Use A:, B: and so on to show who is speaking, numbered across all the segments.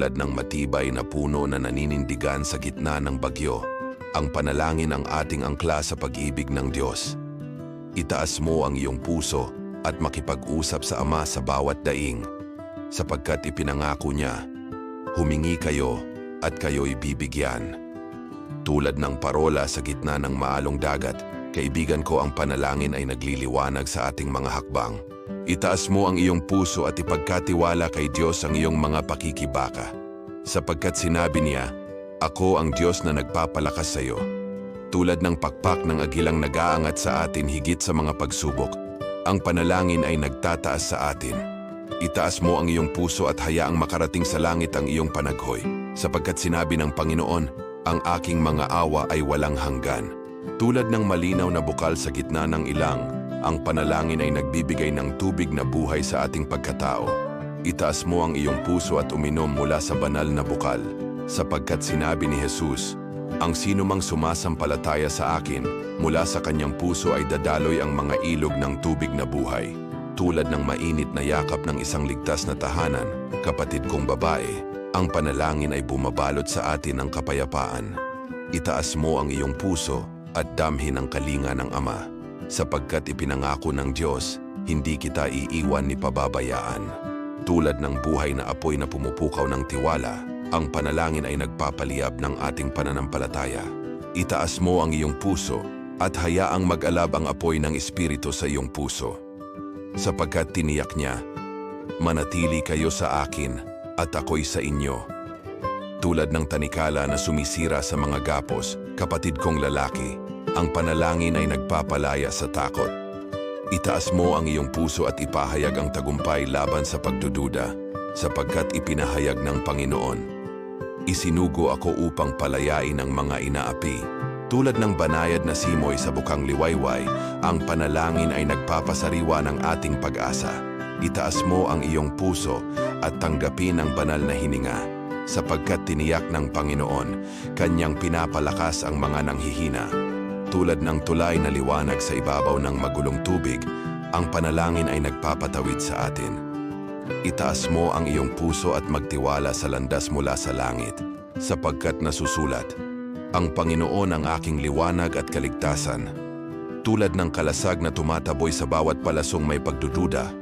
A: tulad ng matibay na puno na naninindigan sa gitna ng bagyo. Ang panalangin ang ating angkla sa pag-ibig ng Diyos. Itaas mo ang iyong puso at makipag-usap sa Ama sa bawat daing, sapagkat ipinangako niya, humingi kayo at kayo'y bibigyan. Tulad ng parola sa gitna ng maalong dagat, kaibigan ko ang panalangin ay nagliliwanag sa ating mga hakbang. Itaas mo ang iyong puso at ipagkatiwala kay Diyos ang iyong mga pakikibaka. Sapagkat sinabi niya, Ako ang Diyos na nagpapalakas sa iyo. Tulad ng pakpak ng agilang nag-aangat sa atin higit sa mga pagsubok, ang panalangin ay nagtataas sa atin. Itaas mo ang iyong puso at hayaang makarating sa langit ang iyong panaghoy, sapagkat sinabi ng Panginoon, ang aking mga awa ay walang hanggan. Tulad ng malinaw na bukal sa gitna ng ilang, ang panalangin ay nagbibigay ng tubig na buhay sa ating pagkatao. Itaas mo ang iyong puso at uminom mula sa banal na bukal, sapagkat sinabi ni Jesus, ang sino mang sumasampalataya sa akin, mula sa kanyang puso ay dadaloy ang mga ilog ng tubig na buhay. Tulad ng mainit na yakap ng isang ligtas na tahanan, kapatid kong babae, ang panalangin ay bumabalot sa atin ng kapayapaan. Itaas mo ang iyong puso at damhin ang kalinga ng Ama, sapagkat ipinangako ng Diyos, hindi kita iiwan ni pababayaan. Tulad ng buhay na apoy na pumupukaw ng tiwala, ang panalangin ay nagpapaliyab ng ating pananampalataya. Itaas mo ang iyong puso at hayaang mag-alab ang apoy ng Espiritu sa iyong puso. Sapagkat tiniyak niya, manatili kayo sa akin at ako'y sa inyo. Tulad ng tanikala na sumisira sa mga gapos, kapatid kong lalaki, ang panalangin ay nagpapalaya sa takot. Itaas mo ang iyong puso at ipahayag ang tagumpay laban sa pagdududa, sapagkat ipinahayag ng Panginoon. Isinugo ako upang palayain ang mga inaapi. Tulad ng banayad na simoy sa bukang liwayway, ang panalangin ay nagpapasariwa ng ating pag-asa. Itaas mo ang iyong puso at tanggapin ang banal na hininga, sapagkat tiniyak ng Panginoon, kanyang pinapalakas ang mga nanghihina. Tulad ng tulay na liwanag sa ibabaw ng magulong tubig, ang panalangin ay nagpapatawid sa atin. Itaas mo ang iyong puso at magtiwala sa landas mula sa langit, sapagkat nasusulat, Ang Panginoon ang aking liwanag at kaligtasan. Tulad ng kalasag na tumataboy sa bawat palasong may pagdududa,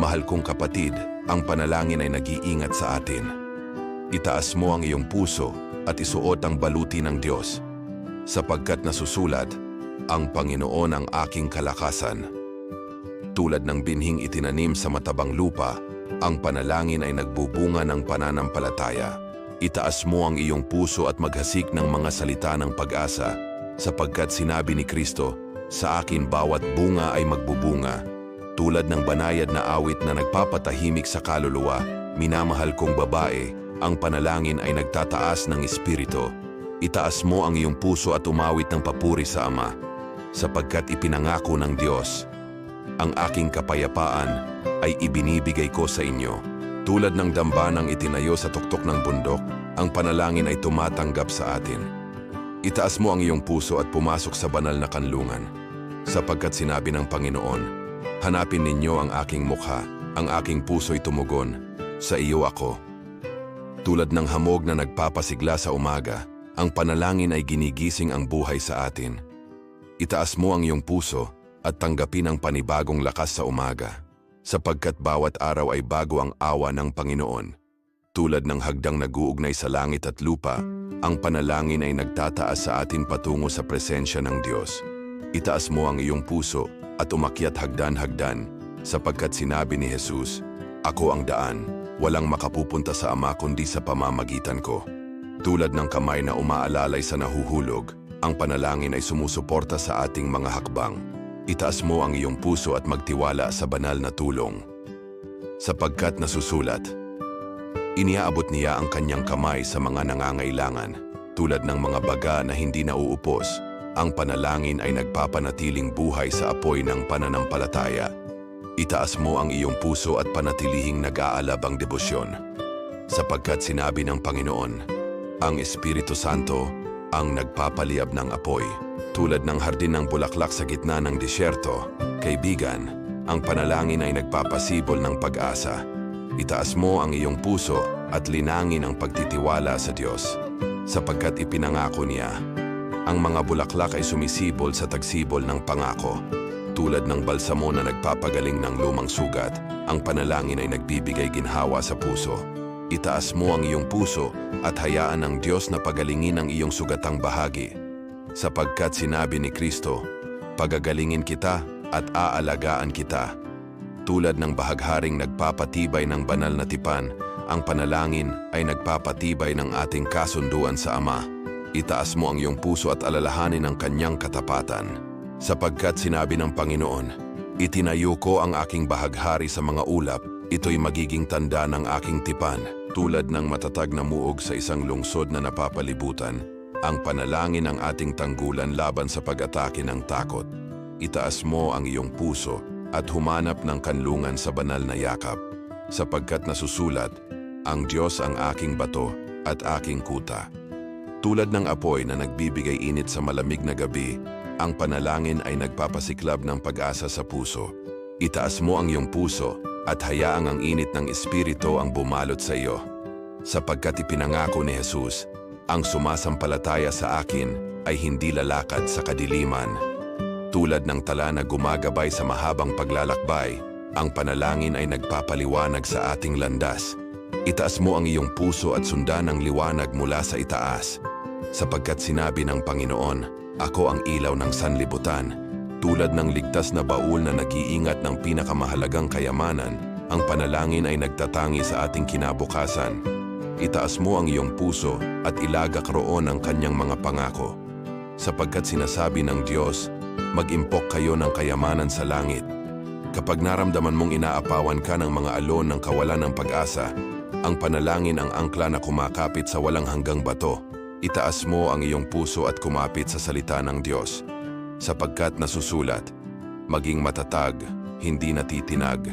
A: mahal kong kapatid, ang panalangin ay nag-iingat sa atin. Itaas mo ang iyong puso at isuot ang baluti ng Diyos, sapagkat nasusulat, Ang Panginoon ang aking kalakasan. Tulad ng binhing itinanim sa matabang lupa, ang panalangin ay nagbubunga ng pananampalataya. Itaas mo ang iyong puso at maghasik ng mga salita ng pag-asa, sapagkat sinabi ni Kristo, sa akin bawat bunga ay magbubunga. Tulad ng banayad na awit na nagpapatahimik sa kaluluwa, minamahal kong babae, ang panalangin ay nagtataas ng espiritu. Itaas mo ang iyong puso at umawit ng papuri sa Ama, sapagkat ipinangako ng Diyos, ang aking kapayapaan ay ibinibigay ko sa inyo. Tulad ng dambanang itinayo sa tuktok ng bundok, ang panalangin ay tumatanggap sa atin. Itaas mo ang iyong puso at pumasok sa banal na kanlungan. Sapagkat sinabi ng Panginoon, Hanapin ninyo ang aking mukha, ang aking puso'y tumugon, sa iyo ako. Tulad ng hamog na nagpapasigla sa umaga, ang panalangin ay ginigising ang buhay sa atin. Itaas mo ang iyong puso at tanggapin ang panibagong lakas sa umaga, sapagkat bawat araw ay bago ang awa ng Panginoon. Tulad ng hagdang naguugnay sa langit at lupa, ang panalangin ay nagtataas sa atin patungo sa presensya ng Diyos. Itaas mo ang iyong puso at umakyat hagdan-hagdan, sapagkat sinabi ni Jesus, Ako ang daan, walang makapupunta sa Ama kundi sa pamamagitan ko. Tulad ng kamay na umaalalay sa nahuhulog, ang panalangin ay sumusuporta sa ating mga hakbang. Itaas mo ang iyong puso at magtiwala sa banal na tulong. Sapagkat nasusulat, iniaabot niya ang kanyang kamay sa mga nangangailangan, tulad ng mga baga na hindi nauupos, ang panalangin ay nagpapanatiling buhay sa apoy ng pananampalataya. Itaas mo ang iyong puso at panatilihing nag-aalab ang debosyon. Sapagkat sinabi ng Panginoon, ang Espiritu Santo ang nagpapaliyab ng apoy. Tulad ng hardin ng bulaklak sa gitna ng disyerto, kaibigan, ang panalangin ay nagpapasibol ng pag-asa. Itaas mo ang iyong puso at linangin ang pagtitiwala sa Diyos, sapagkat ipinangako niya. Ang mga bulaklak ay sumisibol sa tagsibol ng pangako. Tulad ng balsamo na nagpapagaling ng lumang sugat, ang panalangin ay nagbibigay ginhawa sa puso. Itaas mo ang iyong puso at hayaan ng Diyos na pagalingin ang iyong sugatang bahagi. Sapagkat sinabi ni Kristo, Pagagalingin kita at aalagaan kita. Tulad ng bahagharing nagpapatibay ng banal na tipan, ang panalangin ay nagpapatibay ng ating kasunduan sa Ama. Itaas mo ang iyong puso at alalahanin ang kanyang katapatan. Sapagkat sinabi ng Panginoon, Itinayo ko ang aking bahaghari sa mga ulap, ito'y magiging tanda ng aking tipan. Tulad ng matatag na muog sa isang lungsod na napapalibutan, ang panalangin ang ating tanggulan laban sa pag-atake ng takot. Itaas mo ang iyong puso at humanap ng kanlungan sa banal na yakap. Sapagkat nasusulat, ang Diyos ang aking bato at aking kuta. Tulad ng apoy na nagbibigay init sa malamig na gabi, ang panalangin ay nagpapasiklab ng pag-asa sa puso. Itaas mo ang iyong puso at hayaang ang init ng Espiritu ang bumalot sa iyo. Sapagkat ipinangako ni Jesus, ang sumasampalataya sa akin ay hindi lalakad sa kadiliman. Tulad ng tala na gumagabay sa mahabang paglalakbay, ang panalangin ay nagpapaliwanag sa ating landas. Itaas mo ang iyong puso at sundan ang liwanag mula sa itaas. Sapagkat sinabi ng Panginoon, Ako ang ilaw ng sanlibutan. Tulad ng ligtas na baul na nag-iingat ng pinakamahalagang kayamanan, ang panalangin ay nagtatangi sa ating kinabukasan. Itaas mo ang iyong puso at ilagak roon ang kanyang mga pangako. Sapagkat sinasabi ng Diyos, mag-impok kayo ng kayamanan sa langit. Kapag naramdaman mong inaapawan ka ng mga alon ng kawalan ng pag-asa, ang panalangin ang angkla na kumakapit sa walang hanggang bato. Itaas mo ang iyong puso at kumapit sa salita ng Diyos. Sapagkat nasusulat, maging matatag, hindi natitinag,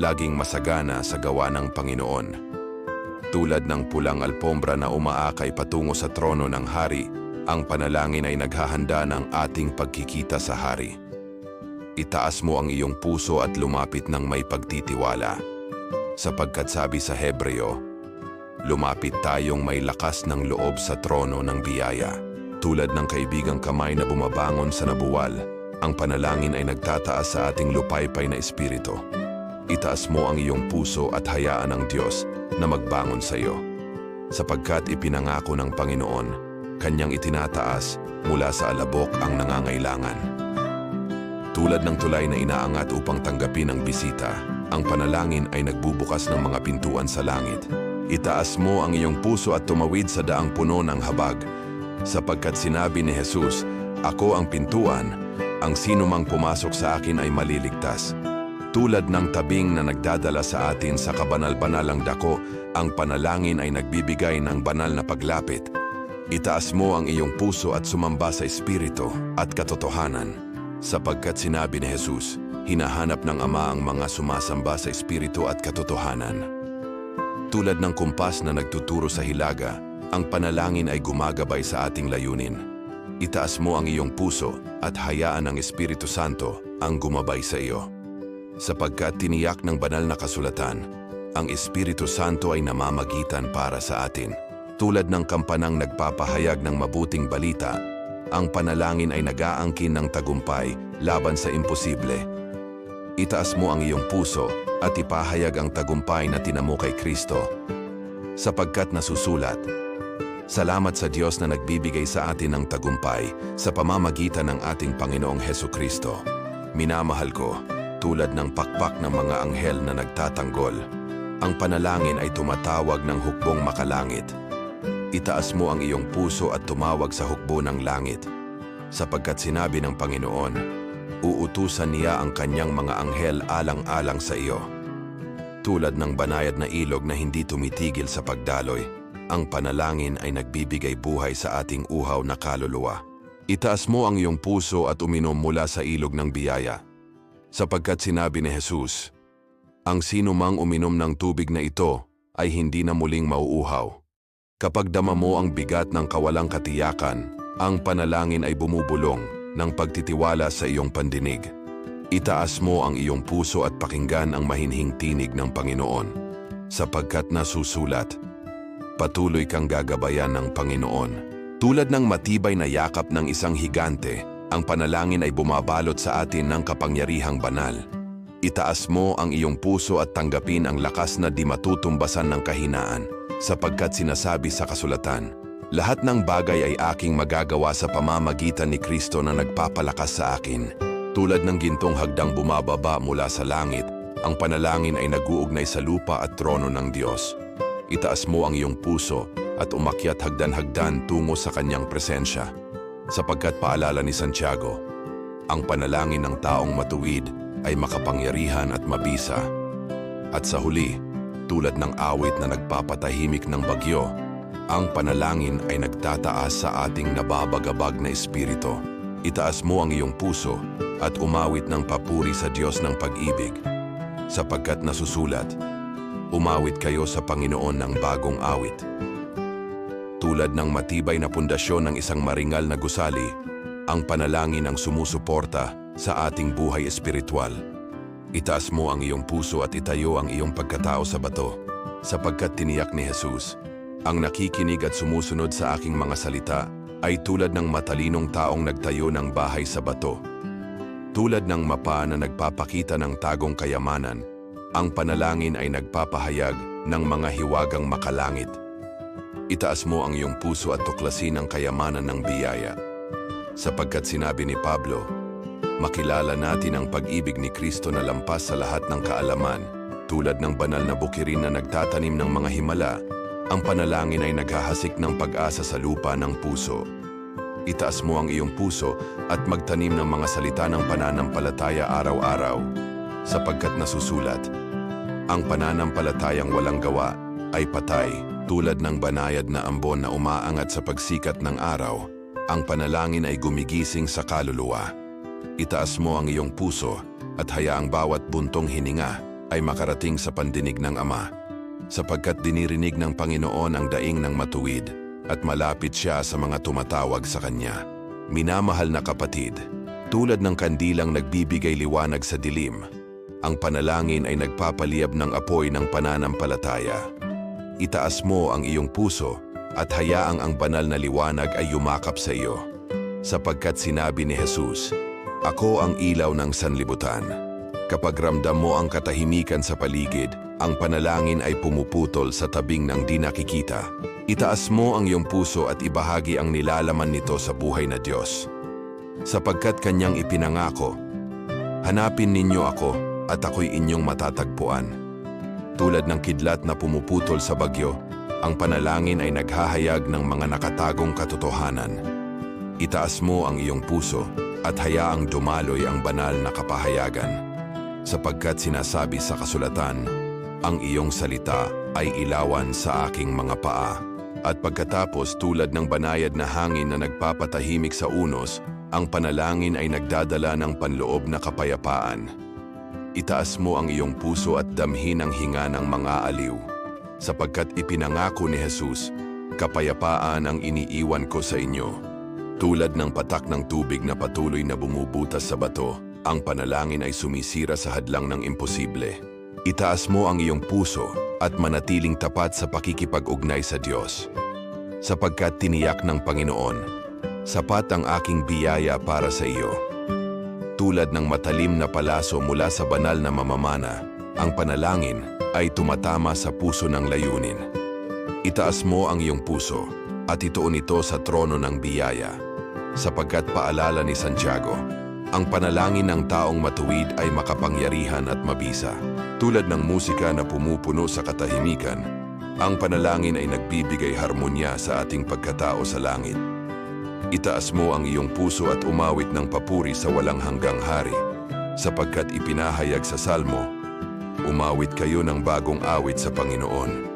A: laging masagana sa gawa ng Panginoon. Tulad ng pulang alpombra na umaakay patungo sa trono ng hari, ang panalangin ay naghahanda ng ating pagkikita sa hari. Itaas mo ang iyong puso at lumapit ng may pagtitiwala. Sapagkat sabi sa Hebreo, lumapit tayong may lakas ng loob sa trono ng biyaya. Tulad ng kaibigang kamay na bumabangon sa nabuwal, ang panalangin ay nagtataas sa ating lupaypay na espiritu. Itaas mo ang iyong puso at hayaan ng Diyos na magbangon sa iyo. Sapagkat ipinangako ng Panginoon, kanyang itinataas mula sa alabok ang nangangailangan. Tulad ng tulay na inaangat upang tanggapin ang bisita, ang panalangin ay nagbubukas ng mga pintuan sa langit. Itaas mo ang iyong puso at tumawid sa daang puno ng habag, sapagkat sinabi ni Jesus, Ako ang pintuan, ang sino mang pumasok sa akin ay maliligtas. Tulad ng tabing na nagdadala sa atin sa kabanal-banalang dako, ang panalangin ay nagbibigay ng banal na paglapit. Itaas mo ang iyong puso at sumamba sa Espiritu at katotohanan. Sapagkat sinabi ni Jesus, hinahanap ng Ama ang mga sumasamba sa Espiritu at katotohanan. Tulad ng kumpas na nagtuturo sa hilaga, ang panalangin ay gumagabay sa ating layunin. Itaas mo ang iyong puso at hayaan ang Espiritu Santo ang gumabay sa iyo. Sapagkat tiniyak ng banal na kasulatan, ang Espiritu Santo ay namamagitan para sa atin. Tulad ng kampanang nagpapahayag ng mabuting balita, ang panalangin ay nagaangkin ng tagumpay laban sa imposible. Itaas mo ang iyong puso at ipahayag ang tagumpay na tinamo kay Kristo. Sapagkat nasusulat, Salamat sa Diyos na nagbibigay sa atin ng tagumpay sa pamamagitan ng ating Panginoong Heso Kristo. Minamahal ko, tulad ng pakpak ng mga anghel na nagtatanggol, ang panalangin ay tumatawag ng hukbong makalangit. Itaas mo ang iyong puso at tumawag sa hukbo ng langit, sapagkat sinabi ng Panginoon, uutusan niya ang kanyang mga anghel alang-alang sa iyo. Tulad ng banayad na ilog na hindi tumitigil sa pagdaloy, ang panalangin ay nagbibigay buhay sa ating uhaw na kaluluwa. Itaas mo ang iyong puso at uminom mula sa ilog ng biyaya. Sapagkat sinabi ni Jesus, Ang sino mang uminom ng tubig na ito ay hindi na muling mauuhaw. Kapag dama mo ang bigat ng kawalang katiyakan, ang panalangin ay bumubulong ng pagtitiwala sa iyong pandinig. Itaas mo ang iyong puso at pakinggan ang mahinhing tinig ng Panginoon. Sapagkat nasusulat, patuloy kang gagabayan ng Panginoon. Tulad ng matibay na yakap ng isang higante, ang panalangin ay bumabalot sa atin ng kapangyarihang banal. Itaas mo ang iyong puso at tanggapin ang lakas na di matutumbasan ng kahinaan, sapagkat sinasabi sa kasulatan, lahat ng bagay ay aking magagawa sa pamamagitan ni Kristo na nagpapalakas sa akin. Tulad ng gintong hagdang bumababa mula sa langit, ang panalangin ay naguugnay sa lupa at trono ng Diyos. Itaas mo ang iyong puso at umakyat hagdan-hagdan tungo sa kanyang presensya. Sapagkat paalala ni Santiago, ang panalangin ng taong matuwid ay makapangyarihan at mabisa. At sa huli, tulad ng awit na nagpapatahimik ng bagyo, ang panalangin ay nagtataas sa ating nababagabag na espiritu. Itaas mo ang iyong puso at umawit ng papuri sa Diyos ng pag-ibig. Sapagkat nasusulat, umawit kayo sa Panginoon ng bagong awit. Tulad ng matibay na pundasyon ng isang maringal na gusali, ang panalangin ang sumusuporta sa ating buhay espiritual. Itaas mo ang iyong puso at itayo ang iyong pagkatao sa bato, sapagkat tiniyak ni Jesus, ang nakikinig at sumusunod sa aking mga salita ay tulad ng matalinong taong nagtayo ng bahay sa bato. Tulad ng mapa na nagpapakita ng tagong kayamanan, ang panalangin ay nagpapahayag ng mga hiwagang makalangit. Itaas mo ang iyong puso at tuklasin ang kayamanan ng biyaya. Sapagkat sinabi ni Pablo, makilala natin ang pag-ibig ni Kristo na lampas sa lahat ng kaalaman, tulad ng banal na bukirin na nagtatanim ng mga himala, ang panalangin ay naghahasik ng pag-asa sa lupa ng puso. Itaas mo ang iyong puso at magtanim ng mga salita ng pananampalataya araw-araw, sapagkat nasusulat, ang pananampalatayang walang gawa ay patay, tulad ng banayad na ambon na umaangat sa pagsikat ng araw, ang panalangin ay gumigising sa kaluluwa. Itaas mo ang iyong puso at hayaang bawat buntong hininga ay makarating sa pandinig ng Ama, sapagkat dinirinig ng Panginoon ang daing ng matuwid at malapit siya sa mga tumatawag sa Kanya. Minamahal na kapatid, tulad ng kandilang nagbibigay liwanag sa dilim, ang panalangin ay nagpapaliyab ng apoy ng pananampalataya. Itaas mo ang iyong puso at hayaang ang banal na liwanag ay yumakap sa iyo. Sapagkat sinabi ni Jesus, Ako ang ilaw ng sanlibutan. Kapag ramdam mo ang katahimikan sa paligid, ang panalangin ay pumuputol sa tabing ng di nakikita. Itaas mo ang iyong puso at ibahagi ang nilalaman nito sa buhay na Diyos. Sapagkat kanyang ipinangako, Hanapin ninyo ako at ako'y inyong matatagpuan. Tulad ng kidlat na pumuputol sa bagyo, ang panalangin ay naghahayag ng mga nakatagong katotohanan. Itaas mo ang iyong puso at hayaang dumaloy ang banal na kapahayagan. Sapagkat sinasabi sa kasulatan, ang iyong salita ay ilawan sa aking mga paa. At pagkatapos tulad ng banayad na hangin na nagpapatahimik sa unos, ang panalangin ay nagdadala ng panloob na kapayapaan. Itaas mo ang iyong puso at damhin ang hinga ng mga aliw. Sapagkat ipinangako ni Jesus, kapayapaan ang iniiwan ko sa inyo. Tulad ng patak ng tubig na patuloy na bumubutas sa bato, ang panalangin ay sumisira sa hadlang ng imposible. Itaas mo ang iyong puso at manatiling tapat sa pakikipag-ugnay sa Diyos. Sapagkat tiniyak ng Panginoon, sapat ang aking biyaya para sa iyo. Tulad ng matalim na palaso mula sa banal na mamamana, ang panalangin ay tumatama sa puso ng layunin. Itaas mo ang iyong puso at ituon ito sa trono ng biyaya, sapagkat paalala ni Santiago, ang panalangin ng taong matuwid ay makapangyarihan at mabisa. Tulad ng musika na pumupuno sa katahimikan, ang panalangin ay nagbibigay harmonya sa ating pagkatao sa langit. Itaas mo ang iyong puso at umawit ng papuri sa walang hanggang hari, sapagkat ipinahayag sa salmo, umawit kayo ng bagong awit sa Panginoon.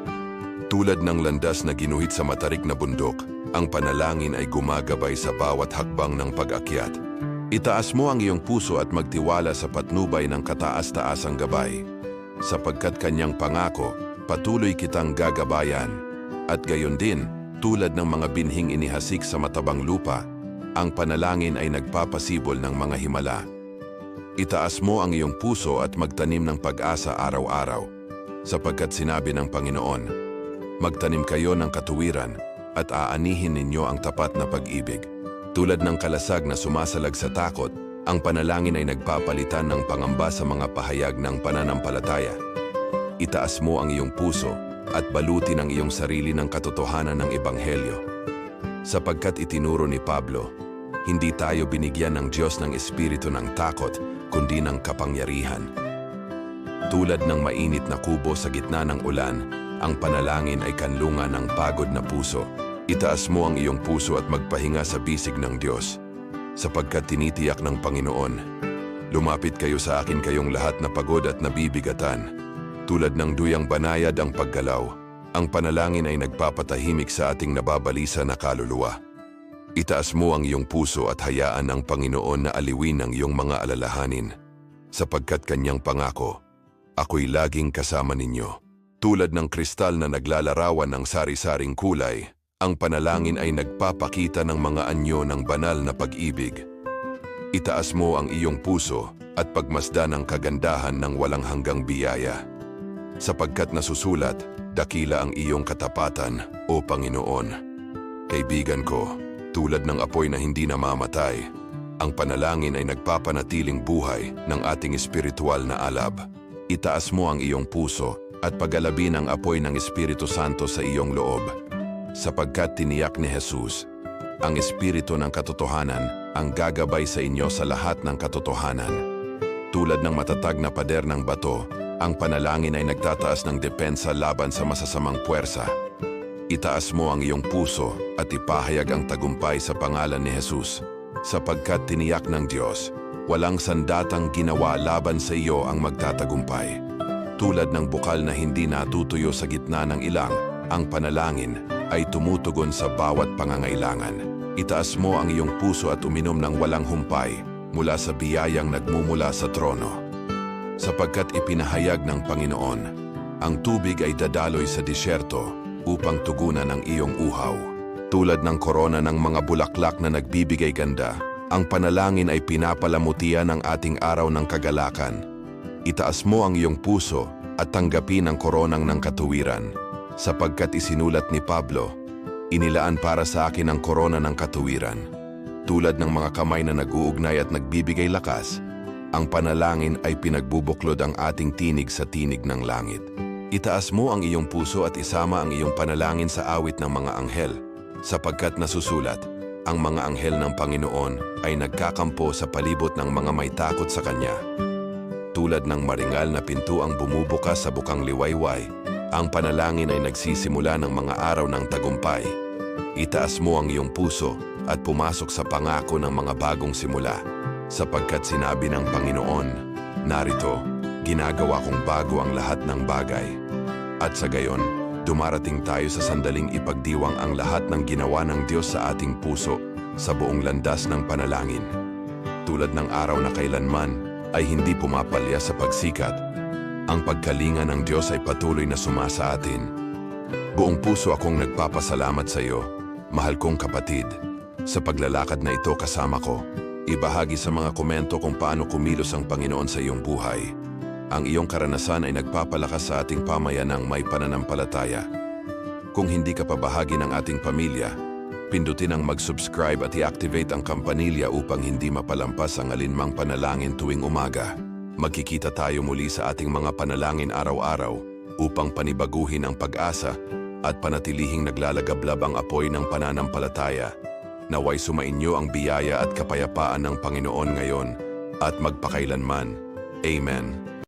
A: Tulad ng landas na ginuhit sa matarik na bundok, ang panalangin ay gumagabay sa bawat hakbang ng pag-akyat. Itaas mo ang iyong puso at magtiwala sa patnubay ng kataas-taasang gabay, sapagkat kanyang pangako, patuloy kitang gagabayan. At gayon din, tulad ng mga binhing inihasik sa matabang lupa, ang panalangin ay nagpapasibol ng mga himala. Itaas mo ang iyong puso at magtanim ng pag-asa araw-araw, sapagkat sinabi ng Panginoon, Magtanim kayo ng katuwiran at aanihin ninyo ang tapat na pag-ibig. Tulad ng kalasag na sumasalag sa takot, ang panalangin ay nagpapalitan ng pangamba sa mga pahayag ng pananampalataya. Itaas mo ang iyong puso at balutin ang iyong sarili ng katotohanan ng Ebanghelyo. Sapagkat itinuro ni Pablo, hindi tayo binigyan ng Diyos ng espiritu ng takot, kundi ng kapangyarihan. Tulad ng mainit na kubo sa gitna ng ulan, ang panalangin ay kanlungan ng pagod na puso. Itaas mo ang iyong puso at magpahinga sa bisig ng Diyos. Sapagkat tinitiyak ng Panginoon, lumapit kayo sa akin kayong lahat na pagod at nabibigatan. Tulad ng duyang banayad ang paggalaw, ang panalangin ay nagpapatahimik sa ating nababalisa na kaluluwa. Itaas mo ang iyong puso at hayaan ng Panginoon na aliwin ang iyong mga alalahanin. Sapagkat kanyang pangako, ako'y laging kasama ninyo. Tulad ng kristal na naglalarawan ng sari-saring kulay, ang panalangin ay nagpapakita ng mga anyo ng banal na pag-ibig. Itaas mo ang iyong puso at pagmasdan ang kagandahan ng walang hanggang biyaya. Sapagkat nasusulat, dakila ang iyong katapatan, O Panginoon. Kaibigan ko, tulad ng apoy na hindi namamatay, ang panalangin ay nagpapanatiling buhay ng ating espiritual na alab. Itaas mo ang iyong puso at pagalabin ang apoy ng Espiritu Santo sa iyong loob. Sapagkat tiniyak ni Jesus, ang Espiritu ng katotohanan ang gagabay sa inyo sa lahat ng katotohanan. Tulad ng matatag na pader ng bato, ang panalangin ay nagtataas ng depensa laban sa masasamang puwersa. Itaas mo ang iyong puso at ipahayag ang tagumpay sa pangalan ni Jesus. Sapagkat tiniyak ng Diyos, walang sandatang ginawa laban sa iyo ang magtatagumpay. Tulad ng bukal na hindi natutuyo sa gitna ng ilang, ang panalangin ay tumutugon sa bawat pangangailangan. Itaas mo ang iyong puso at uminom ng walang humpay mula sa biyayang nagmumula sa trono. Sapagkat ipinahayag ng Panginoon, ang tubig ay dadaloy sa disyerto upang tugunan ang iyong uhaw. Tulad ng korona ng mga bulaklak na nagbibigay ganda, ang panalangin ay pinapalamutian ang ating araw ng kagalakan. Itaas mo ang iyong puso at tanggapin ang koronang ng katuwiran sapagkat isinulat ni Pablo, inilaan para sa akin ang korona ng katuwiran. Tulad ng mga kamay na nag-uugnay at nagbibigay lakas, ang panalangin ay pinagbubuklod ang ating tinig sa tinig ng langit. Itaas mo ang iyong puso at isama ang iyong panalangin sa awit ng mga anghel, sapagkat nasusulat, ang mga anghel ng Panginoon ay nagkakampo sa palibot ng mga may takot sa Kanya. Tulad ng maringal na pinto ang bumubukas sa bukang liwayway, ang panalangin ay nagsisimula ng mga araw ng tagumpay. Itaas mo ang iyong puso at pumasok sa pangako ng mga bagong simula. Sapagkat sinabi ng Panginoon, Narito, ginagawa kong bago ang lahat ng bagay. At sa gayon, dumarating tayo sa sandaling ipagdiwang ang lahat ng ginawa ng Diyos sa ating puso sa buong landas ng panalangin. Tulad ng araw na kailanman ay hindi pumapalya sa pagsikat ang pagkalinga ng Diyos ay patuloy na sumasa atin. Buong puso akong nagpapasalamat sa iyo, mahal kong kapatid, sa paglalakad na ito kasama ko. Ibahagi sa mga komento kung paano kumilos ang Panginoon sa iyong buhay. Ang iyong karanasan ay nagpapalakas sa ating pamayanang may pananampalataya. Kung hindi ka pa bahagi ng ating pamilya, pindutin ang mag-subscribe at i-activate ang kampanilya upang hindi mapalampas ang alinmang panalangin tuwing umaga. Magkikita tayo muli sa ating mga panalangin araw-araw upang panibaguhin ang pag-asa at panatilihing naglalagablab ang apoy ng pananampalataya. Naway sumainyo ang biyaya at kapayapaan ng Panginoon ngayon at magpakailanman. Amen.